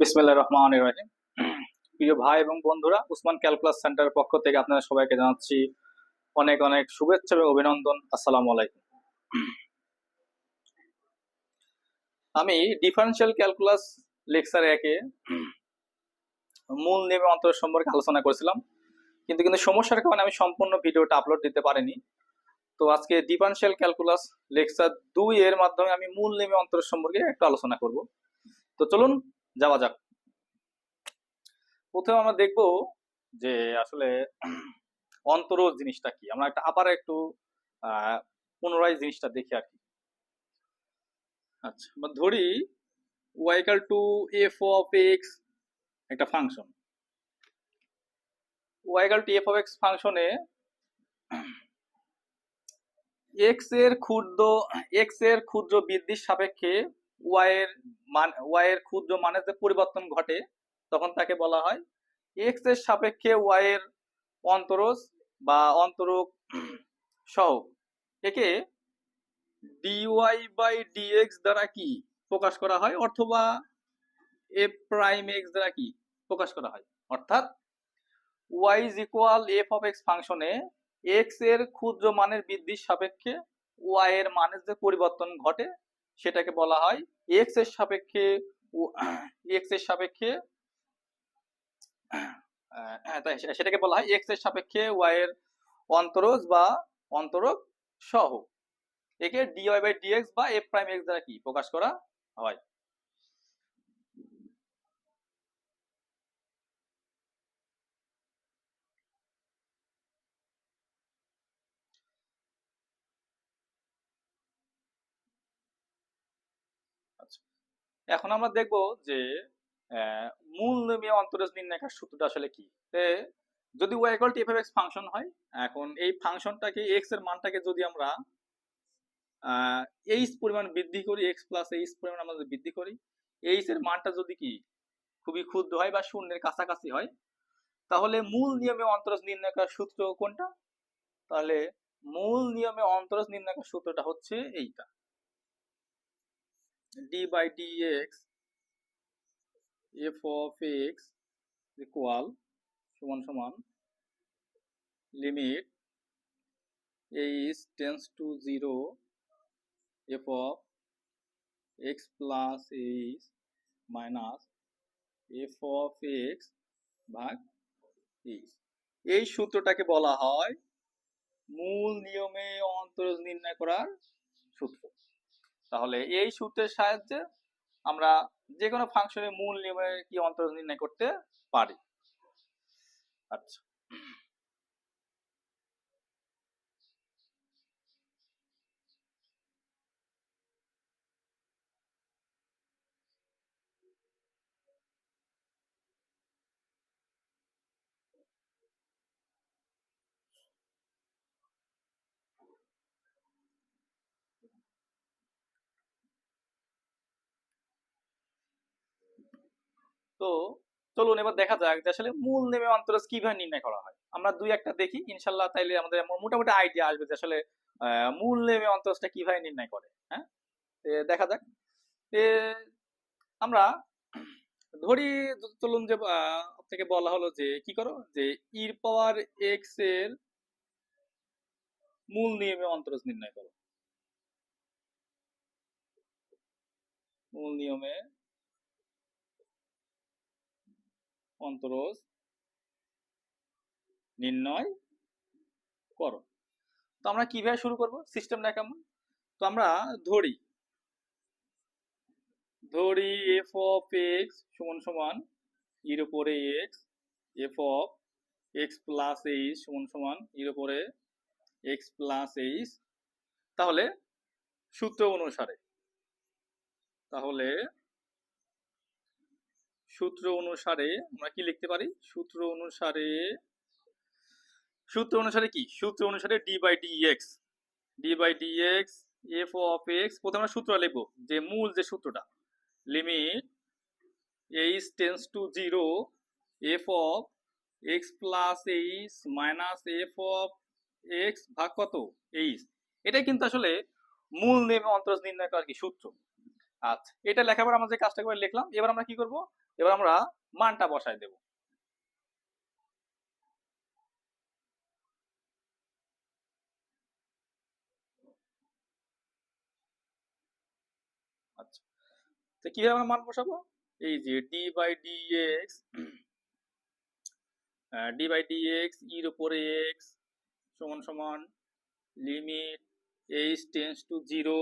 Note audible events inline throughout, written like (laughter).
বিসমিল্লাহির রহমানির রহিম। প্রিয় ভাই এবং বন্ধুরা, উসমান ক্যালকুলাস সেন্টারের পক্ষ থেকে আপনাদের সবাইকে জানাচ্ছি অনেক অনেক শুভেচ্ছা এবং অভিনন্দন। আসসালামু আলাইকুম। আমি ডিফারেন্সিয়াল ক্যালকুলাস লেকচার একে মূল নিয়মে অন্তর সম্পর্কে আলোচনা করেছিলাম, কিন্তু কিন্তু সমস্যার কারণে আমি সম্পূর্ণ ভিডিওটা আপলোড দিতে পারিনি। তো আজকে ডিফারেন্সিয়াল ক্যালকুলাস লেকচার দুই এর মাধ্যমে আমি মূল নিয়মে অন্তর সম্পর্কে একটু আলোচনা করব। তো চলুন যাওয়া যাক। প্রথমে আমরা দেখব যে আসলে অন্তরজ জিনিসটা কি। আমরা একটা আবার একটু পুনরায় জিনিসটা দেখি আর কি। আচ্ছা ধরি y equal to f of x একটা function y equal to f of x ফাংশনে এক্সের ক্ষুদ্র এক্সের ক্ষুদ্র বৃদ্ধির সাপেক্ষে ওয়াই এর মান ওয়াই ক্ষুদ্র মানের যে পরিবর্তন ঘটে, তখন তাকে বলা হয় এক্সের সাপেক্ষে ওয়াই এর অন্তরজ বা অন্তরক সহগ। একে ডিওয়াই বাই ডিএক্স দ্বারা কি প্রকাশ করা হয়? অথবা এ প্রাইম এক্স দ্বারা কি প্রকাশ করা হয়? অর্থাৎ y is equal f of x ফাংশনে এক্সের ক্ষুদ্র মানের বৃদ্ধির সাপেক্ষে ওয়াই এর মানের যে পরিবর্তন ঘটে সেটাকে বলা হয় এক্সের সাপেক্ষে এক্স (clears throat) এর সাপেক্ষে (clears throat) হ্যাঁ, সেটাকে বলা হয় এক্সের সাপেক্ষে ওয়াই এর অন্তরজ বা অন্তরক সহ। একে ডিওয়াই বাই ডিএক্স বা এফ প্রাইম এক্স দ্বারা কি প্রকাশ করা হয়? এখন আমরা দেখব যে মূল নিয়মীয় অন্তরজ নির্ণয়কার সূত্রটা আসলে কি? যদি y equal f x function হয়, এখন এই ফাংশনটাকে এক্সের মানটাকে যদি আমরা এইচ পরিমাণ বৃদ্ধি করি এক্স প্লাস এইচ পরিমাণ আমরা যদি বৃদ্ধি করি এইচ এর মানটা যদি কি, খুবই ক্ষুদ্র হয় বা শূন্যের কাছাকাছি হয়, তাহলে মূল নিয়মে অন্তরজ নির্ণয়কার সূত্র কোনটা? তাহলে মূল নিয়মে অন্তরজ নির্ণয়কার সূত্রটা হচ্ছে এইটা। By d x f of x equal সমান সমান limit h tends to zero f of x plus h minus f of x ভাগ এইচ এই সূত্রটাকে বলা হয় মূল নিয়মে অন্তরজ নির্ণয় করার সূত্র। তাহলে এই সূত্রের সাহায্যে আমরা যে কোনো ফাংশনের মূল নিয়মে কি অন্তর্নির্ণয় করতে পারি। আচ্ছা। তো চলুন এবার দেখা যাক যে আসলে মূল নেমে অন্তরজ কীভাবে নির্ণয় করা হয়। আমরা দুই একটা দেখি ইনশাল্লাহ তাইলে আমাদের মোটামুটি আইডিয়া আসবে যে আসলে মূল নেমে অন্তরজটা কীভাবে নির্ণয় করে হ্যাঁ? দেখা যাক। আমরা ধরি, চলুন যে আপনাকে বলা হলো যে, কি করো? যে ইর পাওয়ার এক্সের মূল নিয়মে অন্তরজ নির্ণয় করো। মূল নিয়মে অন্তরজ নির্ণয় করো। তো আমরা কীভাবে শুরু করব? সিস্টেমটা কেমন? তো আমরা ধরি। ধরি এফ অফ এক্স সমান সমান এর উপরে x f of x plus h সমান সমান এর উপরে এক্স প্লাস এইচ তাহলে সূত্র অনুসারে। তাহলে সূত্র অনুসারে আমরা কি লিখতে পারি? সূত্র অনুসারে সূত্র অনুসারে কি? সূত্র অনুসারে d by d x d by d x f of x প্রথমে আমরা সূত্র লিখব, যে মূল যে সূত্রটা limit h tends to zero f of x plus h minus f of x ভাগ কত? এইচ এটাই কিন্তু আসলে মূল নেমে অন্তরজ নির্ণয় করার কি সূত্র। আচ্ছা এটা লেখার পর আমরা যে কাজটা করে লিখলাম, এবার আমরা কি করব? এবার আমরা মানটা বসায় দেব। আচ্ছা কীভাবে আমরা মান বসাবো? এই যে d by d x d by d x ইর উপরে এক্স সমান সমান limit h tends to zero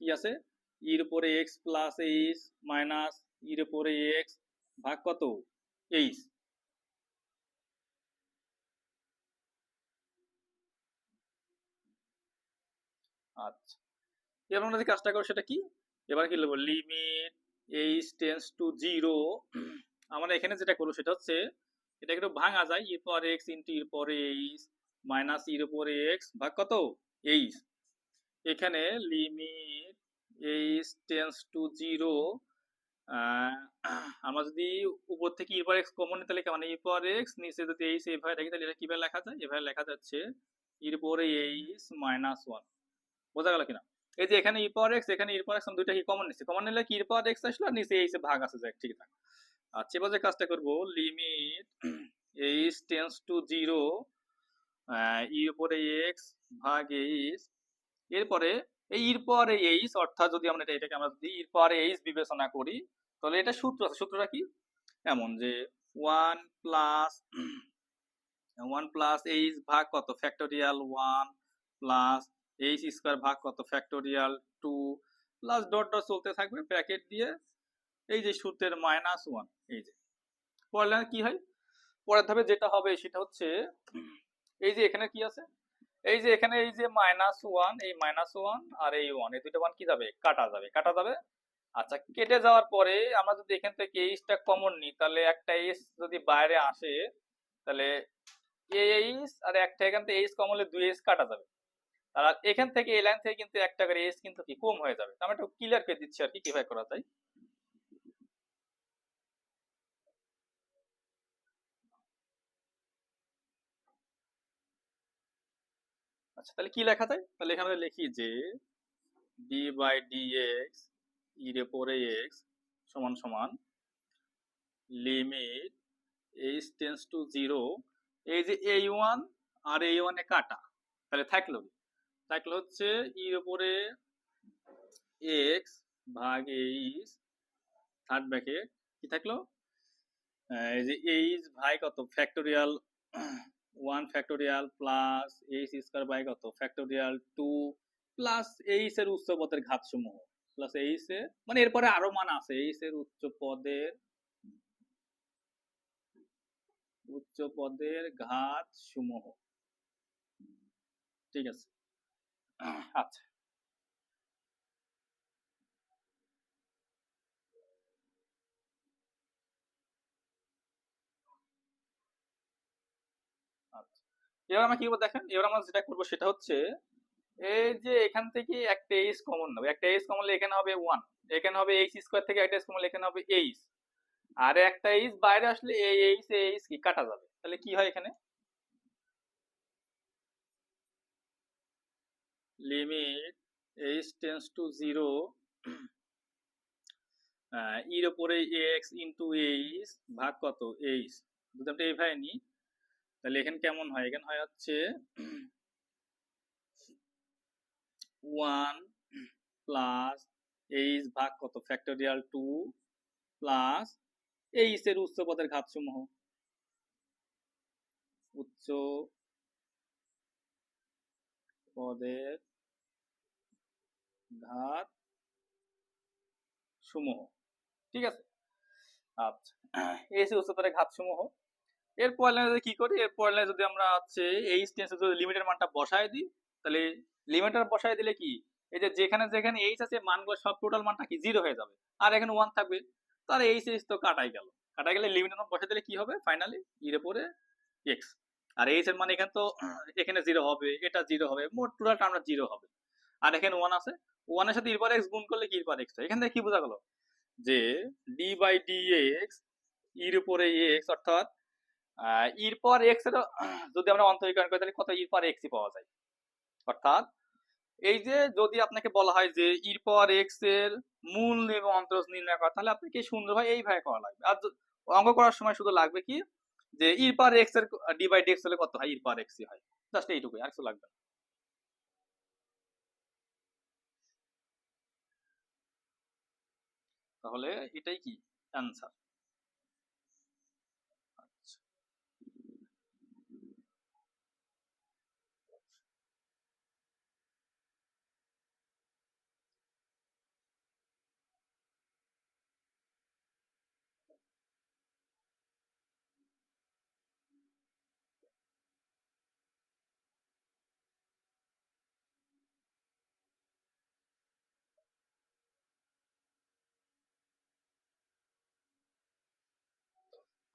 কি আছে? ইর উপরে এক্স প্লাস এইচ মাইনাস ইর উপরে এক্স ভাগ কত? এইচ। আচ্ছা। এবার আমরা যে কাজটা করব সেটা কি? এবার কি লিখব? Limit h tends to zero. আমরা এখানে যেটা করব সেটা হচ্ছে, এটা একটু ভাঙা যায়। ইর পর এক্স ইন্টু ইর পরে এইচ মাইনাস ইর উপরে এক্স ভাগ কত? এইচ। এখানে limit h tends to zero আমরা যদি উপর থেকে ইর পর এক্স কমন লেখা মানে ইর পর এক্স নিচে যদি এইচ এইভাবে রাখি তাহলে এটা কীভাবে লেখা যায় এভাবে লেখা যাচ্ছে ইর পরে এইচ মাইনাস ওয়ান বোঝা গেল কিনা? এই যে এখানে ই পাওয়ার এক্স এখানে ই পাওয়ার এক্স দুইটা কি কমন নিচ্ছে? কমন নিলে কি ই পাওয়ার এক্স আসলো? আর নিচে এইচ ভাগ আছে, যাক, ঠিক থাকে আচ্ছা এবার যে কাজটা করব limit h tends to zero e উপরে এক্স ভাগ এইচ এরপরে এই ইর পরে এইচ, অর্থাৎ যদি আমরা এটা- এটাকে আমরা যদি ইর পরে এইচ বিবেচনা করি, তাহলে এটা সূত্র আছে। সূত্রটা কি? এমন যে one plus one plus h ভাগ কত? Factorial one plus h square ভাগ কত? Factorial two plus dot dot চলতে থাকবে ব্র্যাকেট দিয়ে এই যে সূত্রের মাইনাস ওয়ান এই যে। পড়লে কি হয়? পরের ধাপে যেটা হবে সেটা হচ্ছে, এই যে এখানে কি আছে? এই যে এখানে এই যে মাইনাস ওয়ান এই মাইনাস ওয়ান আর এই ওয়ান এই দুটো ওয়ান কি যাবে? কাটা যাবে। কাটা যাবে? আচ্ছা কেটে যাওয়ার পরে আমরা যদি এখান থেকে এইচটা কমন নিই, তাহলে একটা এইচ যদি বাইরে আসে, তাহলে এইচ আর একটা এখান থেকে এইচ কমন হলে দুই এইচ কাটা যাবে। আর এখান থেকে এই লাইন থেকে কিন্তু একটা করে এস কিন্তু কি কম হয়ে যাবে। আমি একটু ক্লিয়ার করে দিচ্ছি আর কি, কীভাবে করা যায়? আচ্ছা তাহলে কি লেখা যায়? তাহলে এখানে লিখি যে ডি বাই ডি এক্স ইর পরে এক্স সমান সমান limit h tends to zero এই যে এই ওয়ান আর এই ওয়ানে কাটা, তাহলে থাকল থাকল হচ্ছে ইর উপরে এক্স ভাগ এইচ থার্ড ব্র্যাকেট কি থাকল? এই যে এইচ ভাই কত? Factorial one factorial plus h square by কত? ফ্যাক্টোরিয়াল টু প্লাস এইচ এর উচ্চ পদের ঘাত সমূহ প্লাস এইচ এ মানে এরপরে আরও মান আছে এইচ এর উচ্চ পদের উচ্চ পদের ঘাত সমূহ ঠিক আছে। আচ্ছা আচ্ছা এবার আমরা কি করব দেখেন, এবার আমরা যেটা করব সেটা হচ্ছে, এই যে এখান থেকে একটা এইচ কমন নেবে। একটা এইচ কমন এখানে হবে ওয়ান এখানে হবে এইচ স্কোয়ার থেকে একটা এইচ কমন এখানে হবে এইচ আর একটা এইচ বাইরে আসলে এই এইচ এইচ কি কাটা যাবে? তাহলে কি হয় এখানে? Limit h tends to zero ইর ওপরে এক্স ইন্টু এইচ ভাগ কত? এইচ আমরা এইভাবে নিই তাহলে এখানে কেমন হয়? এখানে হয় হচ্ছে ওয়ান প্লাস এইচ ভাগ কত? ফ্যাক্টোরিয়াল টু প্লাস এইচ এর উচ্চ পদের ঘাত সমূহ উচ্চ পদের ঘাত সমূহ ঠিক আছে? আচ্ছা এইচ এর উচ্চ পদের ঘাত সমূহ এর পরে কি করি, এর পরে যদি আমরা হচ্ছে এইচ টেন্সে যদি লিমিটের মানটা বসায় দিই, তাহলে লিমিটার বসায় দিলে কি? এই যে যেখানে যেখানে এইচ আছে, মানগুলো সব টোটাল মানটা কি জিরো হয়ে যাবে। আর এখানে ওয়ান থাকবে। তাহলে এইচ এইচ তো কাটাই গেল। কাটাই গেলে লিমিটের মান বসায় দিলে কি হবে? ফাইনালি ইর উপরে এক্স আর এইচ এর মানে এখানে তো (clears throat) এখানে জিরো হবে, এটা জিরো হবে, মোট টোটাল আমরা জিরো হবে। আর এখানে ওয়ান আছে। ওয়ানের সাথে ইর পার এক্স গুণ করলে কি ইর পার এক্স এখান থেকে কি বোঝা গেল? যে ডি বাই ডি এক্স ইর উপরে এক্স অর্থাৎ ইর পর এক্সের, (clears throat) যদি আমরা অন্তরীকরণ করি, তাহলে কত পাওয়া যায়? অর্থাৎ, এই যে যদি আপনাকে বলা হয় যে এক্সের মূল এবং নির্ণয় করা, তাহলে আপনাকে সুন্দরভাবে এইভাবে করা লাগবে। আর অঙ্ক করার সময় শুধু লাগবে কি? যে এক্সের এক্স হলে কত হয়? ইর পাওয়ার এক্সই হয়। জাস্ট এইটুকুই, আর কিছু লাগবে তাহলে এটাই কি? অ্যান্সার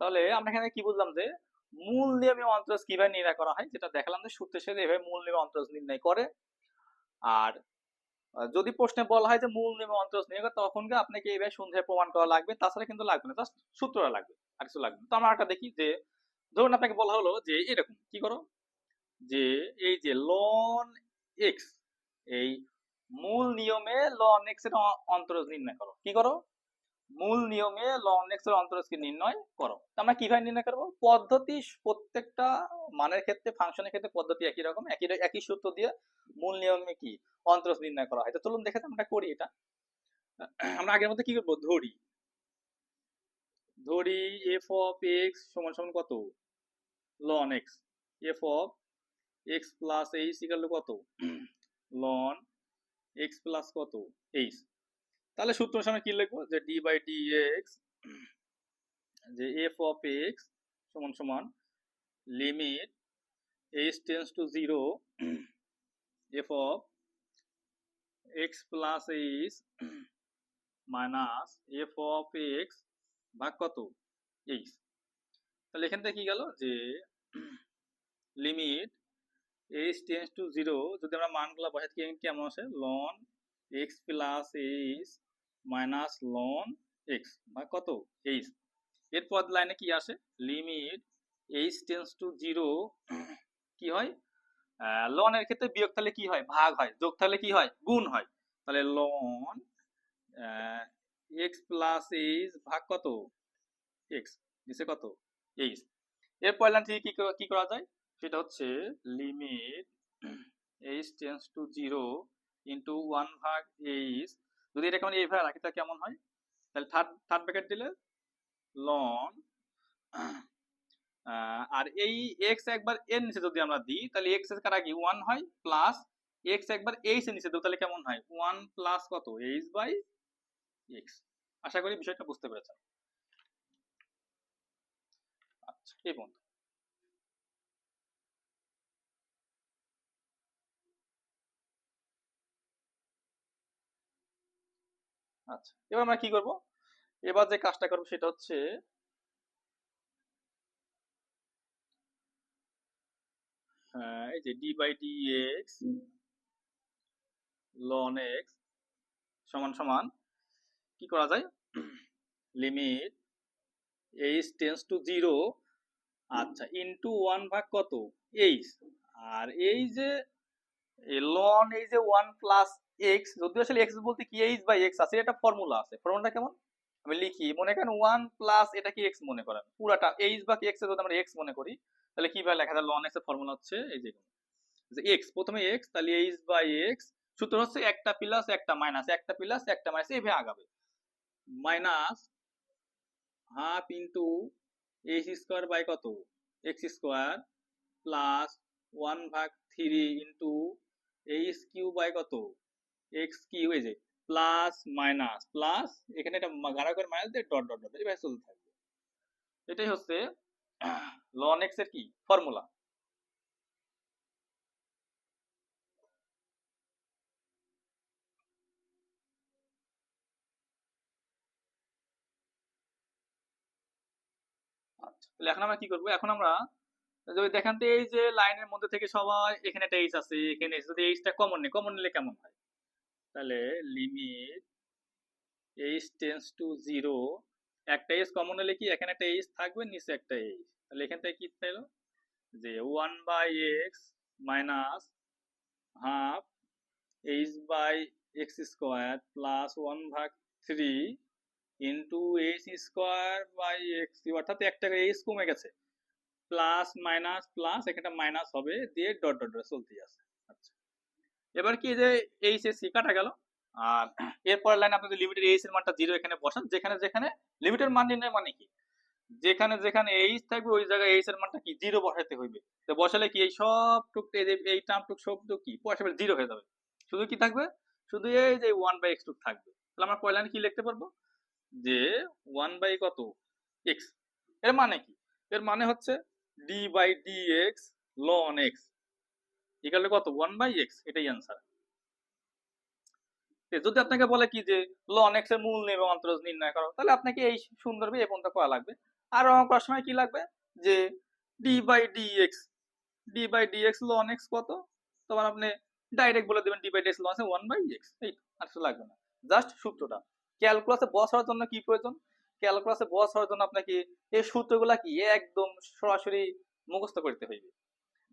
তাহলে আমরা এখানে কি বুঝলাম যে মূল নিয়মে অন্তরজ কীভাবে নির্ণয় করা হয়? যেটা দেখালাম যে সূত্রের সাথে এভাবে মূল নিয়মে অন্তরজ নির্ণয় করে। আর যদি প্রশ্নে বলা হয় যে মূল নিয়মে অন্তরজ নির্ণয় করে, তখন আপনাকে এইভাবে সন্ধ্যায় প্রমাণ করা লাগবে। তাছাড়া কিন্তু লাগবে না জাস্ট সূত্রটা লাগবে, আর কিছু লাগবে তো আমরা একটা দেখি যে, ধরুন আপনাকে বলা হলো যে এরকম, কি করো? যে এই যে লন এক্স এই মূল নিয়মে লন এক্সের অন্তরজ নির্ণয় করো। কি করো? মূল নিয়মে লন এক্স অন্তরজকে নির্ণয় করো। আমরা কীভাবে নির্ণয় করব? পদ্ধতি প্রত্যেকটা মানের ক্ষেত্রে ফাংশনের ক্ষেত্রে পদ্ধতি একই রকম, একই একই সূত্র দিয়ে মূল নিয়মে কি অন্তরজ নির্ণয় করা হয়। তো চলুন দেখে আমরা করি এটা। (clears throat) আমরা আগের মধ্যে কি করব? ধরি। ধরি এফ অফ এক্স সমান সমান কত? Ln x f of x plus h কত? লন এক্স প্লাস কত? এইচ তাহলে সূত্র সময় কি লিখব? যে ডি বাই ডি এক্স যে এফ অফ এক্স সমান সমান limit h tends to zero f of x plus h minus f of x ভাগ কত? এইচ তাহলে এখান থেকে কি গেল? যে limit h tends to zero যদি আমরা মানগুলো বসাই কেমন আসে? Ln x plus h minus ln x ভাগ কত? এইচ এরপর লাইনে কি আসে? Limit h tends to zero কি হয়? লনের ক্ষেত্রে বিয়োগ তাহলে কি হয়? ভাগ হয়। যোগ তাহলে কি হয়? গুণ হয়। তাহলে লন এক্স প্লাস এইচ ভাগ কত? এক্স নিচে কত? এইচ এরপর লাইন থেকে কি কি করা যায়? সেটা হচ্ছে limit h tends to zero into one ভাগ এইচ যদি এটা কেমন এইভাবে রাখি তা কেমন হয়? তাহলে থার্ড থার্ড ব্র্যাকেট দিলে লন আর এই এক্স একবার এর নিচে যদি আমরা দিই, তাহলে এক্সের কারা কি? ওয়ান হয় প্লাস এক্স একবার এইচ এর নিচে দেবো, তাহলে কেমন হয়? ওয়ান প্লাস কত? এইচ বাই এক্স আশা করি বিষয়টা বুঝতে পেরেছেন। আচ্ছা এই বন্ধু আচ্ছা এবার আমরা কি করব? এবার যে কাজটা করব সেটা হচ্ছে হ্যাঁ, এই যে ডি বাই ডি এক্স সমান সমান কি করা যায়? Limit h tends to zero আচ্ছা ইনটু ওয়ান ভাগ কত? এইচ আর এই যে লন এই যে ওয়ান প্লাস এক্স যদিও আসলে এক্স বলতে কি এইচ বাই এক্স আছে, এটা ফর্মুলা আছে। ফর্মুলাটা কেমন? আমি লিখি, মনে করেন ওয়ান প্লাস এটা কি এক্স মনে করেন? পুরাটা এইচ বা কি এক্স যদি আমরা এক্স মনে করি, তাহলে কীভাবে লেখা যায়? লন এক্সের ফর্মুলা হচ্ছে এই যে এক্স প্রথমে এক্স তাহলে এইচ বাই এক্স সূত্র হচ্ছে একটা প্লাস একটা মাইনাস একটা প্লাস একটা মাইনাস এইভাবে আগাবে minus half into h square by কত? এক্স স্কোয়ার প্লাস ওয়ান ভাগ three into h cube by কত? এক্স কিউ এই যে প্লাস মাইনাস প্লাস এখানে এটা মাইনাস দিয়ে ডট ডট ডট এইভাবে চলতে থাকবে। এটাই হচ্ছে লন এক্সের কি? ফর্মুলা আচ্ছা এখন আমরা কি করব? এখন আমরা যদি দেখেন তো এই যে লাইনের মধ্যে থেকে সবাই এখানে একটা এইচ আছে, এখানে যদি এইচটা কমন নেই কমন নিলে কেমন হয়? তাহলে limit h tends to zero একটা এইচ কমন হলে কি এখানে একটা এইচ থাকবে, নিচে একটা এইচ তাহলে এখান থেকে কি পেল? যে one by x minus half h by x square plus one ভাগ three into h square by x অর্থাৎ একটা এইচ কমে গেছে প্লাস মাইনাস প্লাস এখানে মাইনাস হবে, দিয়ে ডট ডট চলতে আছে। এবার কি যে এইচ এর সি কাটা গেল, আর এরপর লাইন আপনি লিমিটের এইচ এর মানটা জিরো এখানে বসান, যেখানে যেখানে লিমিটের মান নির্ণয় মানে কি? যেখানে যেখানে এইচ থাকবে, ওই জায়গায় এইচ এর মানটা কি জিরো বসাতে হইবে? তো বসালে কি এই সব টুক এই টার্ম টুক সব টুক কি? বসাবে জিরো হয়ে যাবে। শুধু কি থাকবে? শুধু এই যে ওয়ান বাই এক্স টুক থাকবে। তাহলে আমরা পয়লা কি লিখতে পারব? যে ওয়ান বাই কত? এক্সের মানে কি? এর মানে হচ্ছে d by d x ln x equal কত? ওয়ান বাই এক্স এটাই অ্যান্সার যদি আপনাকে বলে কি যে লন এক্সের মূল নেবে অন্তরজ নির্ণয় করো, তাহলে আপনাকে এই সুন্দরভাবে এই পর্যন্ত করা লাগবে। আর অঙ্ক করার সময় কি লাগবে? যে d by d x d by d x ln x কত? তখন আপনি ডাইরেক্ট বলে দেবেন d by d x ln one by x এই আর কিছু লাগবে না। জাস্ট সূত্রটা। ক্যালকুলাসে বস হওয়ার জন্য কি প্রয়োজন? ক্যালকুলাসে বস হওয়ার জন্য আপনাকে এই সূত্রগুলা কি একদম সরাসরি মুখস্থ করতে হইবে।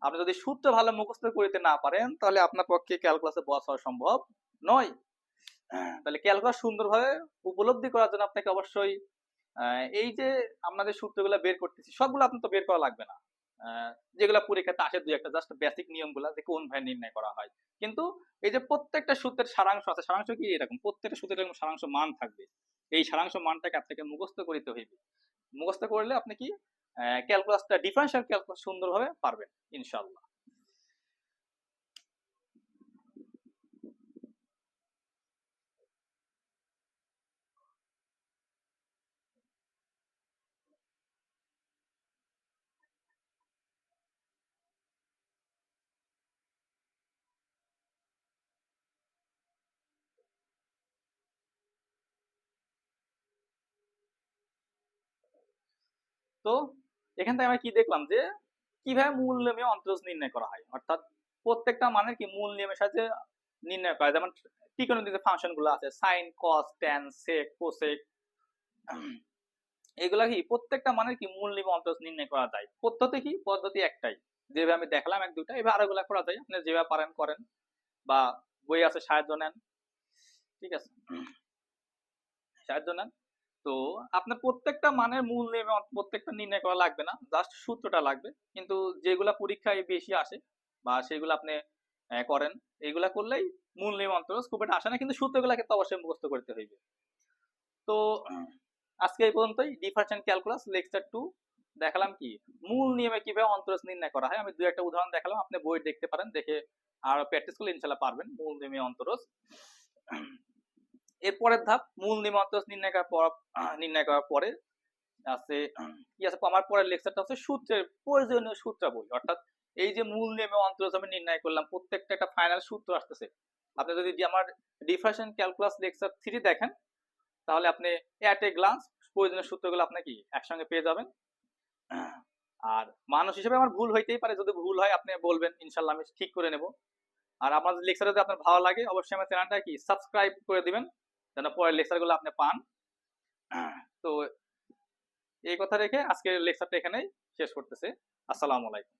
আপনি যদি সূত্র ভালো মুখস্থ করতে না পারেন, তাহলে আপনার পক্ষে ক্যালকুলাসে বস সম্ভব নয়। তাহলে ক্যালকুলাস সুন্দরভাবে উপলব্ধি করার জন্য আপনাকে অবশ্যই এই যে আমাদের সূত্রগুলো বের করতেছি, সবগুলো আপনার তো বের করা লাগবে না। যেগুলো পরীক্ষাতে আসে দুই একটা জাস্ট বেসিক নিয়মগুলো যে কোন ভাই নির্ণয় করা হয়। কিন্তু এই যে প্রত্যেকটা সূত্রের সারাংশ আছে, সারাংশ কি এরকম? প্রত্যেকটা সূত্রের এরকম সারাংশ মান থাকবে। এই সারাংশ মানটাকে আপনাকে মুখস্থ করিতে হইবে। মুখস্থ করলে আপনি কি ক্যালকুলাসটা ডিফারেন্সিয়াল ক্যালকুলাস সুন্দরভাবে পারবেন ইনশাল্লাহ তো এখান থেকে আমরা কি দেখলাম যে, কীভাবে মূল নিয়মে অন্তরজ নির্ণয় করা হয়? অর্থাৎ প্রত্যেকটা মানের কি মূল নিয়মের সাথে নির্ণয় করা যেমন ত্রিকোণমিতিতে ফাংশনগুলো আছে sine cos tan sec cosec এগুলা কি প্রত্যেকটা মানের কি মূল নিয়মে অন্তরজ নির্ণয় করা যায়? পদ্ধতি কি? পদ্ধতি একটাই। যেভাবে আমি দেখলাম এক দুটা এভাবে আরোগুলা করা যায়। আপনি যেভাবে পারেন, করেন বা বই আছে, সাহায্য নেন। ঠিক আছে? সাহায্য নেন। তো আপনার প্রত্যেকটা মানের মূল প্রত্যেকটা নির্ণয় করা লাগবে না জাস্ট সূত্রটা লাগবে। কিন্তু যেগুলা পরীক্ষায় বেশি আসে বা সেগুলো আপনি করেন এইগুলা করলেই মূল নিয়ম অন্তর খুব একটা আসে না, কিন্তু সূত্রগুলা কিন্তু অবশ্যই মুখস্থ করতে হইবে। তো আজকে এই পর্যন্তই। ডিফারেন্সিয়াল ক্যালকুলাস লেকচার টু দেখালাম কি? মূল নিয়মে কীভাবে অন্তরস নির্ণয় করা হয়? আমি দুই একটা উদাহরণ দেখালাম, আপনি বই দেখতে পারেন, দেখে আর প্র্যাকটিস করলে ইনশাল্লাহ পারবেন, মূল নিয়মে অন্তরজ এরপরের ধাপ মূল নিমন্ত্রণ নির্ণয় করার পর নির্ণয় করার পরে আছে কি আছে? আমার পরের লেকচারটা হচ্ছে সূত্রের প্রয়োজনীয় সূত্রাবলী। অর্থাৎ এই যে মূল নিয়মে অন্তরজ আমি নির্ণয় করলাম, প্রত্যেকটা একটা ফাইনাল সূত্র আসতেছে। আপনি যদি আমার ডিফারেন্সিয়াল ক্যালকুলাস লেকচার থ্রি দেখেন, তাহলে আপনি অ্যাট এ গ্লান্স প্রয়োজনীয় সূত্রগুলো আপনি কি একসঙ্গে পেয়ে যাবেন। আর মানুষ হিসেবে আমার ভুল হইতেই পারে। যদি ভুল হয়, আপনি বলবেন, ইনশাল্লাহ, আমি ঠিক করে নেব। আর আমার লেকচার যদি আপনার ভালো লাগে, অবশ্যই আমার চ্যানেলটা কি সাবস্ক্রাইব করে দিবেন। যেন পরের লেকচারগুলো আপনি পান। তো এই কথা রেখে আজকের লেকচারটা এখানেই শেষ করতেছে। আসসালামু আলাইকুম।